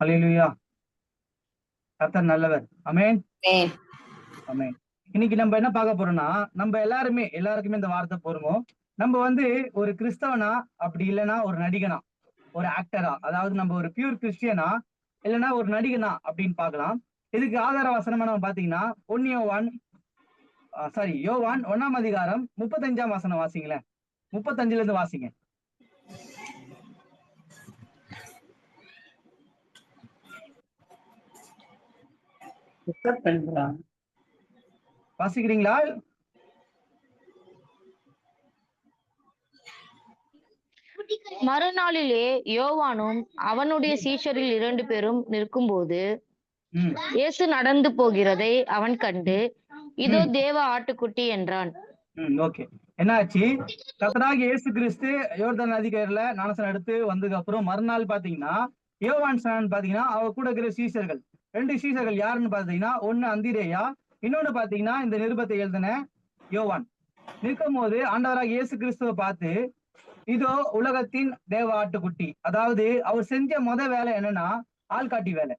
ஹalleluya. கர்த்தர் நல்லவர். அமேன் அமேன் இன்னைக்கு நம்ம என்ன பார்க்க போறோம்னா நம்ம எல்லாருமே எல்லாருக்குமே இந்த வார்த்தை பொருங்கும் நம்ம வந்து ஒரு கிறிஸ்தவனா அப்படி இல்லைன்னா ஒரு நடிகனா ஒரு ஆக்டரா அதாவது நம்ம ஒரு பியூர் கிறிஸ்டியனா இல்லைன்னா ஒரு நடிகனா அப்படின்னு பார்க்கலாம். இதுக்கு ஆதார வசனமா நம்ம பாத்தீங்கன்னா ஒன்னியோ ஒன் சாரி யோவான் ஒன்னாம் அதிகாரம் முப்பத்தஞ்சாம் வசனம் வாசிங்களேன். முப்பத்தஞ்சுல இருந்து வாசிங்க. வாசிக்கிறீங்களா? மறுநாளிலே யோவானும் அவனுடைய சீஷரில் இரண்டு பேரும் நிற்கும்போது இயேசு நடந்து போகிறதை அவன் கண்டு இதோ தேவ ஆட்டுக்குட்டி என்றான். ஓகே. என்னாச்சு? கர்த்தராகிய இயேசு கிறிஸ்து யோர்தான் நதிக்கரையில ஞானசனம் எடுத்து வந்ததுக்கு அப்புறம் மறுநாள் பாத்தீங்கன்னா யோவான் ஸ்நானன் பாத்தீங்கன்னா அவ கூட இருக்கிற சீசர்கள் ரெண்டு சீசர்கள் யாருன்னு பாத்தீங்கன்னா ஒண்ணு அந்திரேயா இன்னொன்னு பாத்தீங்கன்னா இந்த நிருபத்தை எழுதின யோவான். நிற்கும் போது ஆண்டவராக இயேசு கிறிஸ்துவை பார்த்து இதோ உலகத்தின் தேவ ஆட்டுக்குட்டி. அதாவது அவர் செஞ்ச முத வேலை என்னன்னா ஆள்காட்டி வேலை.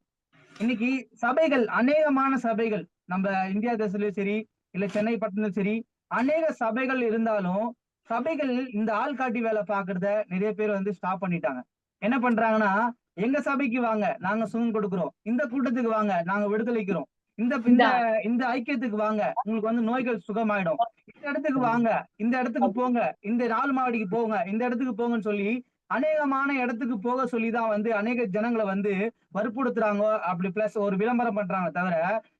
இன்னைக்கு சபைகள் அநேகமான சபைகள் நம்ம இந்தியா தேசத்துலயும் சரி இல்ல சென்னை பட்டணம் சரி அநேக சபைகள் இருந்தாலும் சபைகள் இந்த ஆள்காட்டி வேலை பாக்குறத நிறைய பேர் வந்து ஸ்டாப் பண்ணிட்டாங்க. என்ன பண்றாங்கன்னா எங்க சபைக்கு வாங்க நாங்க சுகம் கொடுக்குறோம். இந்த கூட்டத்துக்கு வாங்க நாங்க விடுதலைக்கிறோம் இந்த இந்த இந்த ஐக்கியத்துக்கு வாங்க உங்களுக்கு வந்து நோய்கள் சுகமாயிடும். இந்த இடத்துக்கு வாங்க இந்த இடத்துக்கு போங்க இந்த நாலு மாவடிக்கு போங்க இந்த இடத்துக்கு போங்கன்னு சொல்லி அநேகமான இடத்துக்கு போக சொல்லிதான் வந்து அநேக ஜனங்களை வந்து வற்புறுத்துறாங்க அப்படி பிளஸ் ஒரு விளம்பரம் பண்றாங்க தவிர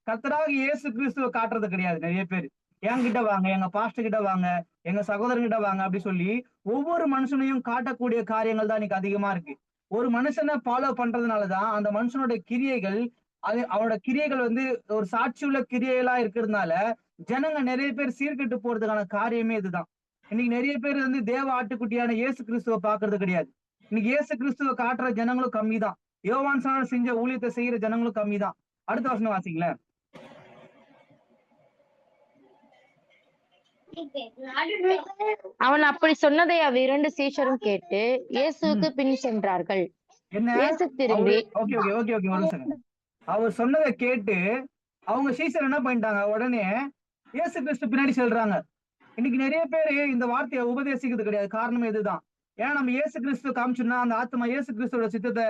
கர்த்தராக இயேசு கிறிஸ்துவ காட்டுறது கிடையாது நிறைய பேர். என்கிட்ட வாங்க எங்க பாஸ்டர் கிட்ட வாங்க எங்க சகோதரர்கிட்ட வாங்க அப்படி சொல்லி ஒவ்வொரு மனுஷனையும் காட்டக்கூடிய காரியங்கள் தான் இன்னைக்கு அதிகமா இருக்கு. ஒரு மனுஷனை ஃபாலோ பண்றதுனாலதான் அந்த மனுஷனோட கிரியைகள் அது அவனோட கிரியைகள் வந்து ஒரு சாட்சியுள்ள கிரியைகளா இருக்கிறதுனால ஜனங்க நிறைய பேர் சீர்கெட்டு போறதுக்கான காரியமே இதுதான். இன்னைக்கு நிறைய பேர் வந்து தேவ ஆட்டுக்குட்டியான இயேசு கிறிஸ்துவ பாக்குறது கிடையாது. இன்னைக்கு இயேசு கிறிஸ்துவ காட்டுற ஜனங்களும் கம்மி தான் யோவான் சாணர் செஞ்ச ஊழியத்தை செய்யற ஜனங்களும் கம்மி தான் அடுத்த வருஷம் வாசிங்களேன். அவன் அப்படி சொன்னதை அவ்விரண்டு சீஷரும் கேட்டு இயேசுவுக்கு பின் சென்றார்கள். என்ன? இயேசு திரும்பி ஓகே ஓகே ஓகே ஓகே ஒரு அவர் சொன்னதை கேட்டு அவங்க சீசர் என்ன பண்ணிட்டாங்க? உடனே இயேசு கிறிஸ்து பின்னாடி செல்றாங்க. இன்னைக்கு நிறைய பேர் இந்த வார்த்தையை உபதேசிக்கிறது கிடையாது. காரணம் இதுதான் ஏன்னா நம்ம இயேசு கிறிஸ்து காமிச்சோம்னா அந்த ஆத்மா இயேசு கிறிஸ்துவோட சித்தத்தை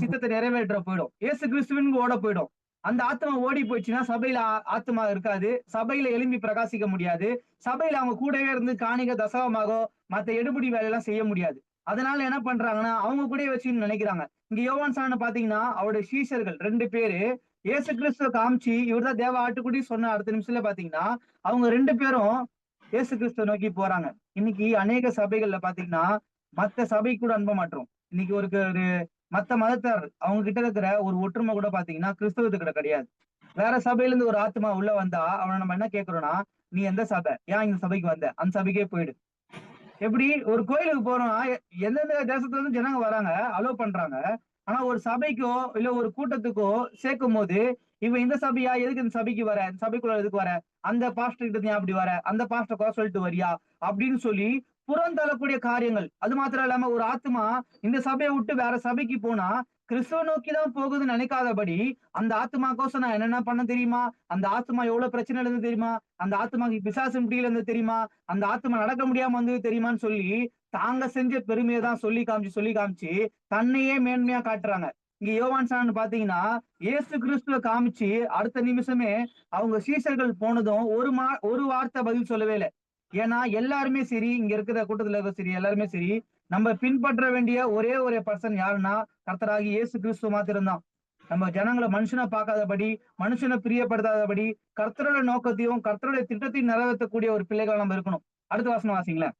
சித்தத்தை நிறைவேற்ற போயிடும். இயேசு கிறிஸ்துவின் ஓட போயிடும். அந்த ஆத்மா ஓடி போயிடுச்சுன்னா சபையில ஆத்மா இருக்காது. சபையில எழும்பி பிரகாசிக்க முடியாது. சபையில அவங்க கூடவே இருந்து காணிக தசவமாக மத்த எடுபடி வேலையெல்லாம் செய்ய முடியாது. அதனால என்ன பண்றாங்கன்னா அவங்க கூடயே வச்சுன்னு நினைக்கிறாங்க. இங்க யோவான் சாண பாத்தீங்கன்னா அவருடைய சீஷர்கள் ரெண்டு பேரு இயேசு கிறிஸ்துவ காமிச்சு இவர்தான் தேவ ஆட்டுக்குடி சொன்ன அடுத்த நிமிஷத்துல பாத்தீங்கன்னா அவங்க ரெண்டு பேரும் ஏசு கிறிஸ்துவ நோக்கி போறாங்க. இன்னைக்கு அநேக சபைகள்ல பாத்தீங்கன்னா மத்த சபை கூட அன்ப மாட்டோம் இன்னைக்கு ஒரு ஒரு மத்த மதத்தார் அவங்க கிட்ட இருக்கிற ஒரு ஒற்றுமை கூட பாத்தீங்கன்னா கிறிஸ்தவத்துக்கிட்ட கிடையாது. வேற சபையில இருந்து ஒரு ஆத்மா உள்ள வந்தா அவனை நம்ம என்ன கேக்குறோம்னா நீ எந்த சபை? ஏன் இந்த சபைக்கு வந்த? அந்த சபைக்கே போயிடு. எப்படி? ஒரு கோயிலுக்கு போறோம்னா எந்தெந்த தேசத்துல இருந்து ஜனங்க வராங்க அலோவ் பண்றாங்க. ஆனா ஒரு சபைக்கோ இல்ல ஒரு கூட்டத்துக்கோ சேர்க்கும் போது இவன் இந்த சபையா? எதுக்கு இந்த சபைக்கு வர? இந்த சபைக்குள்ள எதுக்கு வர? அந்த பாஸ்டர் கிட்ட ஏன் அப்படி வர? அந்த பாஸ்டர் குறை சொல்லிட்டு வரியா? அப்படின்னு சொல்லி புறந்தள்ளக்கூடிய காரியங்கள். அது மாத்திரம் இல்லாம ஒரு ஆத்மா இந்த சபையை விட்டு வேற சபைக்கு போனா கிறிஸ்துவ நோக்கி தான் போகுதுன்னு நினைக்காதபடி அந்த ஆத்மாக்கோசம் நான் என்னென்ன பண்ண தெரியுமா? அந்த ஆத்மா எவ்வளவு பிரச்சனை இருந்து தெரியுமா? அந்த ஆத்மாக்கு பிசாசு முடியல இருந்து தெரியுமா? அந்த ஆத்மா நடக்க முடியாம வந்தது தெரியுமான்னு சொல்லி தாங்க செஞ்ச பெருமையை தான் சொல்லி காமிச்சு சொல்லி காமிச்சு தன்னையே மேன்மையா காட்டுறாங்க. இங்க யோவான் சான்னு பாத்தீங்கன்னா இயேசு கிறிஸ்துவ காமிச்சு அடுத்த நிமிஷமே அவங்க சீசர்கள் போனதும் ஒரு மா ஒரு வார்த்தை பதில் சொல்லவே இல்லை. ஏன்னா எல்லாருமே சரி இங்க இருக்கிற கூட்டத்துல இருக்க சரி எல்லாருமே சரி நம்ம பின்பற்ற வேண்டிய ஒரே ஒரு பர்சன் யாருன்னா கர்த்தராகி இயேசு கிறிஸ்துவ மாத்திரம்தான். நம்ம ஜனங்களை மனுஷனை பார்க்காதபடி மனுஷனை பிரியப்படுத்தாதபடி கர்த்தரோட நோக்கத்தையும் கர்த்தருடைய திட்டத்தையும் நிறைவேற்றக்கூடிய ஒரு பிள்ளைகள் நம்ம இருக்கணும். அடுத்த வாசனம் வாசிங்களேன்.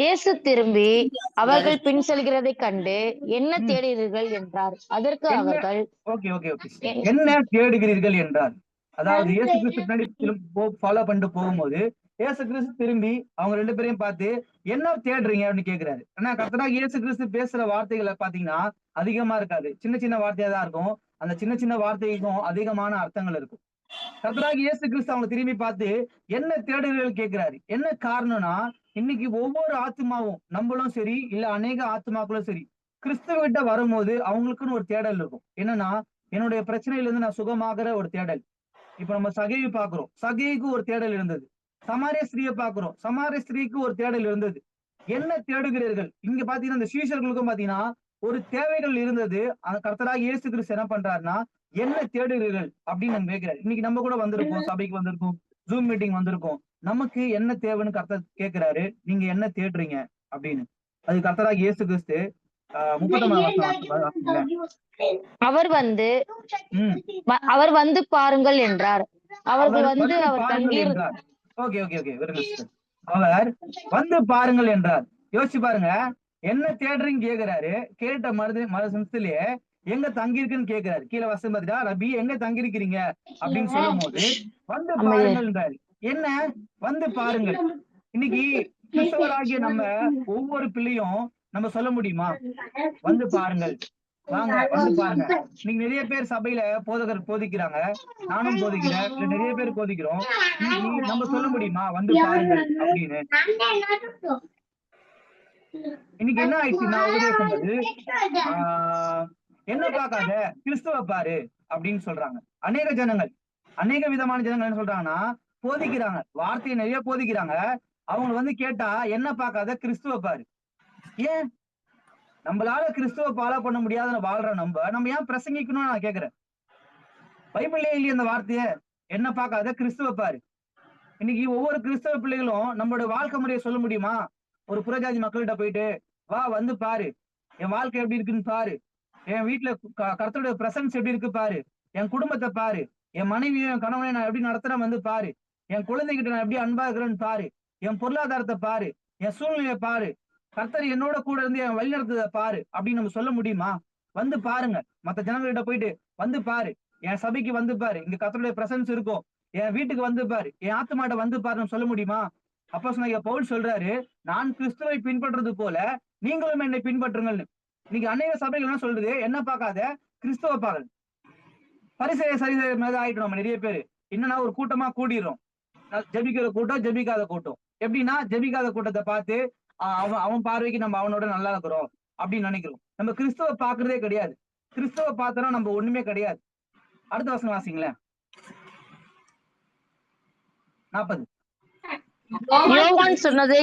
இயேசு திரும்பி அவர்கள் பின் செல்கிறதை கண்டு என்ன தேடுகிறீர்கள்? என்றார். அதற்கு? அவர்கள் ஓகே ஓகே ஓகே. என்ன தேடுகிறீர்கள் என்றார். அதாவது இயேசு கிறிஸ்து பின்னாடி ஃபாலோ பண்ணிட்டு போகும்போது இயேசு கிறிஸ்து திரும்பி அவங்க ரெண்டு பேரையும் பார்த்து என்ன தேடுறீங்க? அப்படின்னு கேக்குறாரு. ஏன்னா கர்த்தராக இயேசு கிறிஸ்து பேசுற வார்த்தைகளை பாத்தீங்கன்னா அதிகமா இருக்காது. சின்ன சின்ன வார்த்தையா தான் இருக்கும். அந்த சின்ன சின்ன வார்த்தைக்கும் அதிகமான அர்த்தங்கள் இருக்கும். கர்த்தராக இயேசு கிறிஸ்து அவங்க திரும்பி பார்த்து என்ன தேடுகிறீர்கள் கேட்கிறாரு என்ன காரணம்னா இன்னைக்கு ஒவ்வொரு ஆத்மாவும் நம்மளும் சரி இல்ல அநேக ஆத்மாக்களும் சரி கிறிஸ்துவிட்ட வரும்போது அவங்களுக்குன்னு ஒரு தேடல் இருக்கும். என்னன்னா என்னுடைய பிரச்சனையில இருந்து நான் சுகமாகிற ஒரு தேடல். இப்ப நம்ம சகையை பாக்குறோம் சகைக்கு ஒரு தேடல் இருந்தது. சமாரிய ஸ்திரியை பாக்குறோம் சமாரிய ஸ்திரீக்கு ஒரு தேடல் இருந்தது. என்ன தேடுகிறீர்கள்? இங்க பாத்தீங்கன்னா இந்த சீஷர்களுக்கும் பாத்தீங்கன்னா ஒரு தேவைகள் இருந்தது. அந்த கர்த்தராக இயேசு கிறிஸ்து என்ன பண்றாருன்னா என்ன தேடுகிறீர்கள் அப்படின்னு நம்ம கேட்கிறாரு இன்னைக்கு நம்ம கூட வந்திருக்கோம். சபைக்கு வந்திருக்கோம். ஜூம் மீட்டிங் வந்திருக்கோம். நமக்கு என்ன தேவைன்னு கர்த்தர் கேட்கிறாரு நீங்க என்ன தேடுறீங்க அப்படின்னு. அது கர்த்தராக இயேசு கிறிஸ்து அவர் வந்து அவர் வந்து பாருங்கள் என்றார். அவர்கள் அவர் வந்து அவர் தண்ணீர் ஓகே ஓகே ஓகே. அவர் வந்து பாருங்கள் என்றார். யோசிச்சு பாருங்க. என்ன தேடுறீங்க கேக்குறாரு கேட்ட மருது மறு நிமிஷத்திலேயே எங்க தங்கி இருக்குன்னு கேக்குறாரு கீழே வசம் பாத்தீங்கன்னா ரபி எங்க தங்கி இருக்கிறீங்க அப்படின்னு சொல்லும் போது வந்து. பாருங்கள் என்றாரு. என்ன? வந்து பாருங்கள். இன்னைக்கு கிறிஸ்தவராகிய நம்ம ஒவ்வொரு பிள்ளையும் நம்ம சொல்ல முடியுமா? வந்து பாருங்கள். வாங்க வந்து பாருங்க. நீங்க நிறைய பேர் சபையில போதகர் போதிக்கிறாங்க. நானும் போதிக்கிறேன். இல்ல நிறைய பேர் போதிக்கிறோம். நம்ம சொல்ல முடியுமா? வந்து பாருங்கள் அப்படின்னு. இன்னைக்கு என்ன ஆயிடுச்சுன்னா உபதேசங்கள் ஆஹ், என்ன பார்க்காத? கிறிஸ்துவ பாரு அப்படின்னு சொல்றாங்க. அநேக ஜனங்கள். அநேக விதமான ஜனங்கள் என்ன சொல்றாங்கன்னா போதிக்கிறாங்க. வார்த்தையை நிறைய போதிக்கிறாங்க. அவங்க வந்து கேட்டா என்ன பார்க்காத? கிறிஸ்துவ பாரு. ஏன்? நம்மளால கிறிஸ்துவ ஃபாலோ பண்ண முடியாதுன்னு வாழ்ற நம்ம நம்ம ஏன் பிரசங்கிக்கணும்னு நான் கேக்குறேன். பைபிள்லயே இல்லையே அந்த வார்த்தைய என்ன பார்க்காத? கிறிஸ்துவ பாரு. இன்னைக்கு ஒவ்வொரு கிறிஸ்தவ பிள்ளைகளும் நம்மளோட வாழ்க்கை முறையை சொல்ல முடியுமா? ஒரு புறஜாதி மக்கள்கிட்ட போயிட்டு வா வந்து பாரு. என் வாழ்க்கை எப்படி இருக்குன்னு பாரு. என் வீட்டுல க- பிரசன்ஸ் எப்படி இருக்கு பாரு. என் குடும்பத்தை பாரு. என் மனைவியும் என் கணவனையும் நான் எப்படி நடத்துறேன் வந்து பாரு. என் குழந்தைகிட்ட நான் எப்படி அன்பா இருக்கிறேன்னு பாரு. என் பொருளாதாரத்தை பாரு. என் சூழ்நிலையை பாரு. கர்த்தர் என்னோட கூட இருந்து என் வழி நடத்துத பாரு அப்படின்னு நம்ம சொல்ல முடியுமா? வந்து பாருங்க. மத்த ஜனங்கள்கிட்ட போயிட்டு வந்து பாரு. என் சபைக்கு வந்து பாரு. இங்க கர்த்தருடைய பிரசன்ஸ் இருக்கும். என் வீட்டுக்கு வந்து பாரு. என் ஆத்துமாட்ட வந்து பாருன்னு சொல்ல முடியுமா? அப்போ சொன்ன பவுல் சொல்றாரு நான் கிறிஸ்துவை பின்பற்றுறது போல நீங்களும் என்னை பின்பற்றுங்கள்னு. இன்னைக்கு அநேக சபைகள் என்ன சொல்றது என்ன பார்க்காத? கிறிஸ்துவ பாருங்க பரிசெய சரிசெய மேத ஆயிட்டோம் நம்ம நிறைய பேர். என்னன்னா ஒரு கூட்டமா கூடிடுறோம். ந- ஜெபிக்கிற கூட்டம் ஜெபிக்காத கூட்டம். எப்படின்னா ஜெபிக்காத கூட்டத்தை பார்த்து அவன் அவன் பார்வைக்கு நம்ம அவனோட நல்லா இருக்கிறோம் அப்படின்னு நினைக்கிறோம். நம்ம கிறிஸ்துவ பாக்குறதே கிடையாது. கிறிஸ்துவ பார்த்தோம்னா நம்ம ஒண்ணுமே கிடையாது. அடுத்த வசனம் வாசிங்களேன். நாற்பது யோவான் சொன்னதை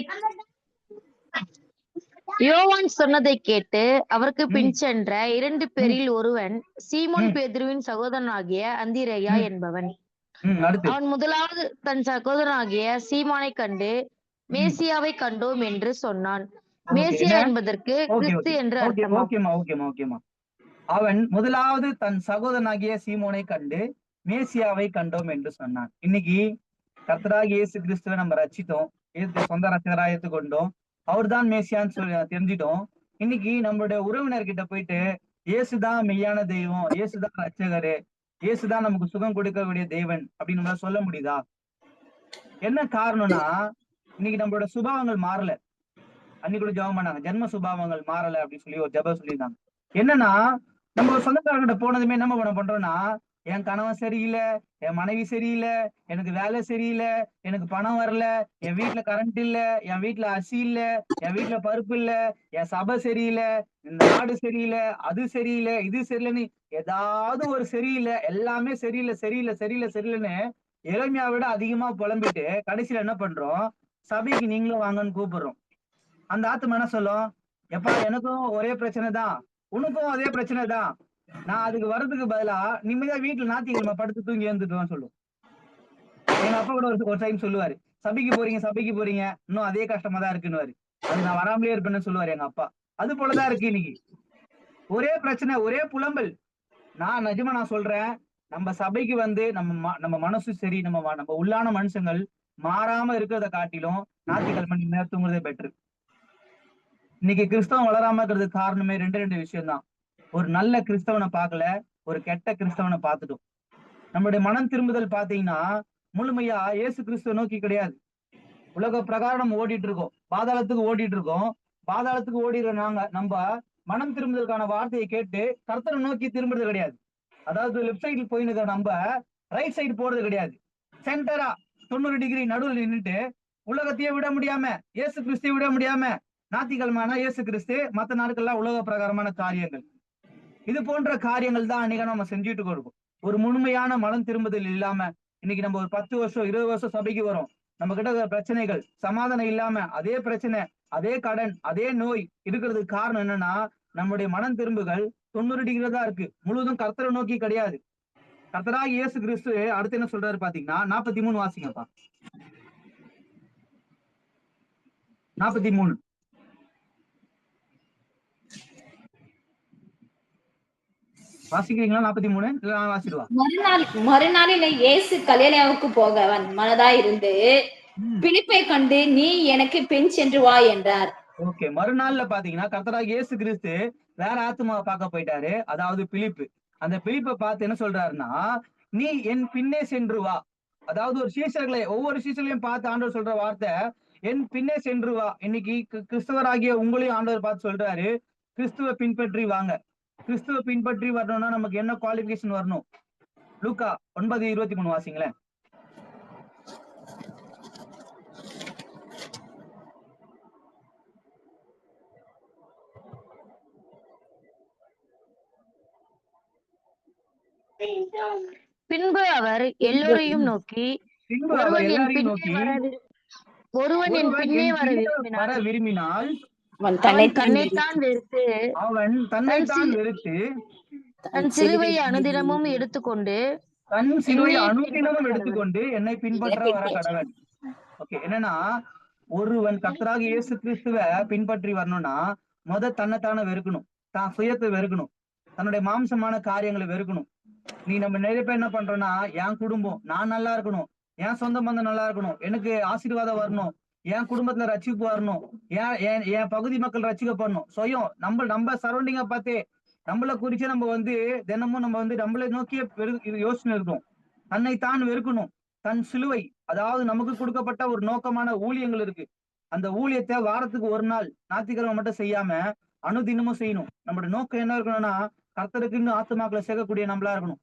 யோவான் சொன்னதை கேட்டு அவருக்கு பின் சென்ற இரண்டு பேரில் ஒருவன் சீமோன். பேதுருவின் சகோதரனாகிய அந்திரேயா. என்பவன். அவன் முதலாவது தன் சகோதரனாகிய சீமானை கண்டு மேசியாவை கண்டோம் என்று சொன்னான். மேசியா? என்பதற்கு கிறிஸ்து என்று ஓகேமா ஓகேமா ஓகேமா அவன் முதலாவது தன் சகோதரனாகிய சீமோனை கண்டு மேசியாவை கண்டோம் என்று சொன்னான். இன்னைக்கு கர்த்தராகிய இயேசு கிறிஸ்துவை நம்ம ரச்சித்தோம் சொந்த ரசிகராக ஏற்றுக்கொண்டோம் அவர்தான் மேசியான்னு சொல்லி தெரிஞ்சிட்டோம். இன்னைக்கு நம்மளுடைய உறவினர்கிட்ட போயிட்டு இயேசுதான் மெய்யான தெய்வம் இயேசுதான் ரட்சகரு இயேசுதான் நமக்கு சுகம் கொடுக்கக்கூடிய தெய்வன் அப்படின்னு நம்மளால சொல்ல முடியுதா? என்ன காரணம்னா இன்னைக்கு நம்மளோட சுபாவங்கள் மாறல. அன்னைக்குள்ள கூட ஜெபம் பண்ணாங்க. ஜென்ம சுபாவங்கள் மாறல அப்படின்னு சொல்லி ஒரு ஜெபம் சொல்லியிருந்தாங்க. என்னன்னா நம்ம ஒரு சொந்தக்காரங்கிட்ட போனதுமே என்ன பண்ண பண்றோம்னா என் கணவன் சரியில்லை என் மனைவி சரியில்லை எனக்கு வேலை சரியில்லை எனக்கு பணம் வரல என் வீட்டுல கரண்ட் இல்ல என் வீட்டுல அசி இல்ல என் வீட்டுல பருப்பு இல்ல என் சபை சரியில்லை இந்த நாடு சரியில்லை அது சரியில்லை இது சரியில்லைன்னு ஏதாவது ஒரு சரியில்லை எல்லாமே சரியில்லை சரியில்லை சரியில்லை சரியில்லைன்னு இளமையா விட அதிகமா புலம்பிட்டு கடைசியில என்ன பண்றோம்? சபைக்கு நீங்களும் வாங்கன்னு கூப்பிடுறோம். அந்த ஆத்மா என்ன சொல்லும்? எப்பா எனக்கும் ஒரே பிரச்சனை தான். உனக்கும் அதே பிரச்சனை தான். நான் அதுக்கு வர்றதுக்கு பதிலா நிம்மதியா வீட்டுல நாத்திக்கிழமை படுத்து தூங்கி எழுந்துட்டுவான்னு சொல்லும். எங்க அப்பா கூட ஒரு ஒரு டைம் சொல்லுவாரு. சபைக்கு போறீங்க சபைக்கு போறீங்க. இன்னும் அதே கஷ்டமா தான் இருக்குன்னு அது நான் வராமலே இருப்பேன்னு சொல்லுவாரு எங்க அப்பா. அது போலதான் இருக்கு இன்னைக்கு. ஒரே பிரச்சனை ஒரே புலம்பல். நான் நிஜமா நான் சொல்றேன் நம்ம சபைக்கு வந்து நம்ம ம- நம்ம மனசு சரி நம்ம நம்ம உள்ளான மனுஷங்கள் மாறாம இருக்கிறத காட்டிலும் ஞாயிற்றுக்கிழமை நீங்க நேரம் தூங்குறதே பெட்ரு இன்னைக்கு கிறிஸ்தவம் வளராம இருக்கிறது காரணமே ரெண்டு ரெண்டு விஷயம் தான் ஒரு நல்ல கிறிஸ்தவனை பார்க்கல ஒரு கெட்ட கிறிஸ்தவனை பார்த்துட்டோம். நம்மளுடைய மனம் திரும்புதல் பாத்தீங்கன்னா முழுமையா இயேசு கிறிஸ்துவ நோக்கி கிடையாது. உலக பிரகாரம் நம்ம ஓடிட்டு இருக்கோம். பாதாளத்துக்கு ஓடிட்டு இருக்கோம். பாதாளத்துக்கு ஓடிடுற நாங்க நம்ம மனம் திரும்புதலுக்கான வார்த்தையை கேட்டு கர்த்தரை நோக்கி திரும்புறது கிடையாது. அதாவது லெஃப்ட் சைடில் போயின்னு நம்ம ரைட் சைடு போறது கிடையாது. சென்டரா தொண்ணூறு டிகிரி நடுவில் நின்னுட்டு உலகத்தையே விட முடியாம இயேசு கிறிஸ்துவை விட முடியாம ஞாயிற்றுக்கிழமைனா இயேசு கிறிஸ்து மத்த நாட்கள்லாம் உலக பிரகாரமான காரியங்கள். இது போன்ற காரியங்கள் தான் அன்னைக்கு நம்ம செஞ்சுட்டு இருக்கோம் ஒரு முழுமையான மனம் திரும்புதல் இல்லாம இன்னைக்கு நம்ம ஒரு பத்து வருஷம் இருபது வருஷம் சபைக்கு வரோம். நம்ம கிட்ட பிரச்சனைகள் சமாதானம் இல்லாம அதே பிரச்சனை அதே கடன் அதே நோய் இருக்கிறதுக்கு காரணம் என்னன்னா நம்முடைய மனம் திரும்புகள் தொண்ணூறு டிகிரி தான் இருக்கு. முழுவதும் கர்த்தரை நோக்கி கிடையாது. கர்த்தராக இயேசு கிறிஸ்து அடுத்து என்ன சொல்றாரு பாத்தீங்கன்னா நாற்பத்தி மூணு வாசிங்கப்பா. நாற்பத்தி மூணு வாசிக்கிறீங்களா நாற்பத்தி மூணு வாசிடுவா மறுநாள் மறுநாளில் இயேசு கலிலேயாவுக்கு போக அவன் மனதாயிருந்து பிலிப்பை கண்டு நீ எனக்கு பின் சென்று வா என்றார். ஓகே மறுநாள்ல பாத்தீங்கன்னா கர்த்தராக இயேசு கிறிஸ்து வேற ஆத்துமாவை பார்க்க போயிட்டாரு. அதாவது பிலிப்பு. அந்த பிலிப்பை பார்த்து என்ன சொல்றாருன்னா நீ என் பின்னே சென்று வா. அதாவது ஒரு சீசர்களை ஒவ்வொரு சீசர்களையும் பார்த்து ஆண்டவர் சொல்ற வார்த்தை என் பின்னே சென்று வா. இன்னைக்கு கிறிஸ்தவர் கிறிஸ்தவராகிய உங்களையும் ஆண்டவர் பார்த்து சொல்றாரு கிறிஸ்துவ பின்பற்றி வாங்க. கிறிஸ்துவ பின்பற்றி வரணும்னா நமக்கு என்ன குவாலிபிகேஷன் வரணும்? லூக்கா ஒன்பது இருபத்தி மூணு வாசிங்களேன். பின்பு அவர் எல்லோரையும் நோக்கி ஒருவன் என் பின்னே நோக்கி வர விரு- ஒருவன் என் ஒருவன் பின்னே என் வர விரும்பினார் விரும்பினால் அவன் தன்னைத்தான் வெறுத்து அவன் தன்னைத்தான் வெறுத்து தன் சிலுவையை அனுதினமும் எடுத்துக்கொண்டு தன் சிலுவை என்னை அனுதினமும் பின்பற்ற எடுத்துக்கொண்டு என்னை பின்பற்ற வர கடவன். ஓகே என்னன்னா ஒருவன் கர்த்தராக இயேசு கிறிஸ்துவ பின்பற்றி வரணும்னா முத தன்னைத்தானே வெறுக்கணும். தான் சுயத்தை வெறுக்கணும். தன்னுடைய மாம்சமான காரியங்களை வெறுக்கணும். நீ நம்ம நிறைய பேர் என்ன பண்றோம்னா என் குடும்பம் நான் நல்லா இருக்கணும். என் சொந்த பந்தம் நல்லா இருக்கணும். எனக்கு ஆசீர்வாதம் வரணும். என் குடும்பத்துல ரசிப்பு வரணும். என் என் பகுதி மக்கள் ரசிக்கப்படணும் சுயம் நம்ம நம்ம சரௌண்டிங்கை பார்த்தே நம்மள குறிச்சு நம்ம வந்து தினமும் நம்ம வந்து நம்மளை நோக்கிய வெறு- இது தன்னை தான் வெறுக்கணும். தன் சிலுவை அதாவது நமக்கு கொடுக்கப்பட்ட ஒரு நோக்கமான ஊழியங்கள் இருக்கு. அந்த ஊழியத்தை வாரத்துக்கு ஒரு நாள் ஞாயிற்றுக்கிழமை மட்டும் செய்யாம அனுதினமும் செய்யணும். நம்மளோட நோக்கம் என்ன இருக்கணும்னா கர்த்தருக்குன்னு ஆத்துமாக்களை சேர்க்கக்கூடிய நம்மளா இருக்கணும்.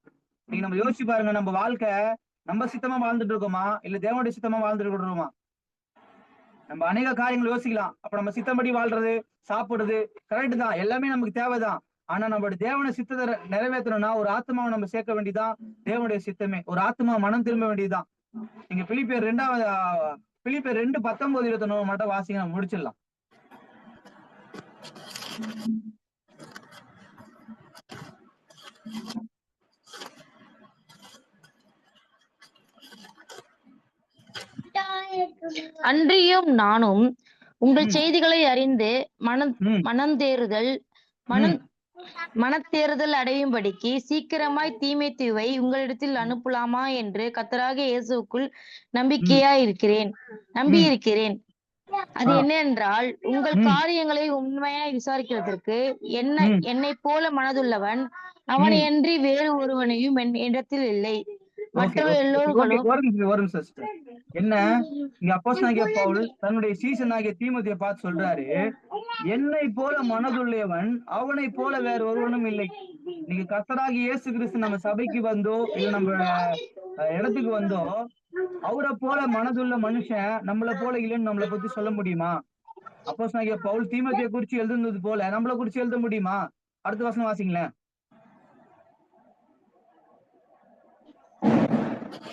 நீங்க நம்ம யோசிச்சு பாருங்க நம்ம வாழ்க்கை நம்ம சித்தமா வாழ்ந்துட்டு இருக்கோமா? இல்ல தேவனுடைய சித்தமா வாழ்ந்துட்டு இருக்கோமா? நம்ம அநேக காரியங்கள் யோசிக்கலாம். அப்ப நம்ம சித்தப்படி வாழ்றது சாப்பிடுறது கரெக்ட் தான். எல்லாமே நமக்கு தேவைதான். ஆனா நம்மளுடைய தேவன சித்தத்தை நிறைவேற்றணும்னா ஒரு ஆத்மாவை நம்ம சேர்க்க வேண்டியதுதான் தேவனுடைய சித்தமே. ஒரு ஆத்மா மனம் திரும்ப வேண்டியதுதான். நீங்க பிலிப்பியர் ரெண்டாவது பிலிப்பியர் ரெண்டு பத்தொன்பது இருபத்தொன்னு மட்டும் வாசிங்க நம்ம முடிச்சிடலாம். அன்றியும் நானும் உங்கள். செய்திகளை அறிந்து மனம் ம், மனந்தேறுதல் மனம் மனத்தேறுதல் அடையும்படிக்கு சீக்கிரமாய் தீமைத்துவை உங்களிடத்தில் அனுப்பலாமா என்று கத்தராக இயேசுவுக்குள் நம்பிக்கையாய் இருக்கிறேன் நம்பி இருக்கிறேன் அது. என்னென்றால் உங்கள். காரியங்களை உண்மையாய் விசாரிக்கிறதற்கு என்ன ம். என்னைப் போல மனதுள்ளவன் அவனையன்றி வேறு ஒருவனையும் என் இடத்தில் இல்லை. என்ன? தன்னுடைய சீசனாகிய தீமோத்தேயை பார்த்து சொல்றாரு. என்னை போல மனதுள்ளவன் அவனை போல வேற ஒருவனும் இல்லை. நீங்க கர்த்தராகி இயேசு கிறிஸ்து நம்ம சபைக்கு வந்தோ இல்ல நம்ம இடத்துக்கு வந்தோ அவரை போல மனதுள்ள மனுஷன் நம்மள போல இல்லைன்னு நம்மளை பத்தி சொல்ல முடியுமா? அப்போஸ்தலனாகிய பவுல் தீமோத்தேயை குறிச்சு எழுதுனது போல நம்மள குறிச்சு எழுத முடியுமா? அடுத்த வசனம் வாசிங்களேன்.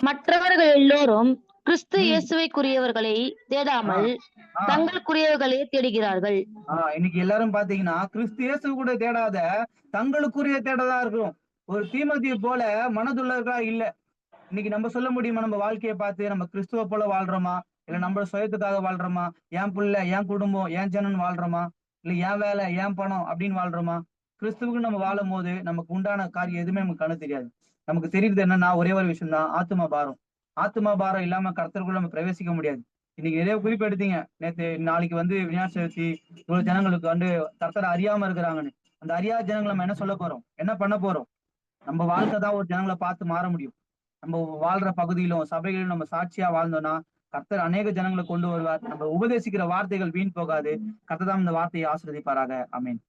மற்றவர்கள் எல்லோரும் கிறிஸ்து. இயேசுவைக்குரியவர்களை தேடாமல். தங்களுக்குரியவர்களே தேடுகிறார்கள். இன்னைக்கு எல்லாரும் பாத்தீங்கன்னா கிறிஸ்து இயேசு கூட தேடாத தங்களுக்குரிய தேடதா இருக்கும் ஒரு தீமதியை போல மனதுள்ளவர்களா இல்ல. இன்னைக்கு நம்ம சொல்ல முடியுமா? நம்ம வாழ்க்கையை பார்த்து நம்ம கிறிஸ்துவ போல வாழ்றோமா? இல்ல நம்ம சுயத்துக்காக வாழ்றோமா? என் புள்ள என் குடும்பம் என் ஜனன் வாழ்றோமா? இல்ல என் வேலை என் பணம் அப்படின்னு வாழ்றோமா? கிறிஸ்துவுக்கு நம்ம வாழும் போது நமக்கு உண்டான காரியம் எதுவுமே நமக்கு கண்ணு தெரியாது. நமக்கு தெரியுது என்னன்னா ஒரே ஒரு விஷயம் தான் ஆத்மா பாரம். ஆத்மா பாரம் இல்லாம கருத்தருக்குள்ள நம்ம பிரவேசிக்க முடியாது. இன்னைக்கு நிறைய குறிப்பு எடுத்தீங்க நேத்து நாளைக்கு வந்து விநாயகர் சதுர்த்தி இவ்வளவு ஜனங்களுக்கு வந்து கர்த்தரை அறியாம இருக்கிறாங்கன்னு. அந்த அறியாத ஜனங்களை நம்ம என்ன சொல்ல போறோம்? என்ன பண்ண போறோம்? நம்ம வாழ்க்கை தான் ஒரு ஜனங்களை பார்த்து மாற முடியும். நம்ம வாழ்ற பகுதியிலும் சபைகளிலும் நம்ம சாட்சியா வாழ்ந்தோம்னா கர்த்தர் அநேக ஜனங்களை கொண்டு வருவார். நம்ம உபதேசிக்கிற வார்த்தைகள் வீண் போகாது. கர்த்தர் தான் இந்த வார்த்தையை ஆசிரதிப்பாராக அமீன்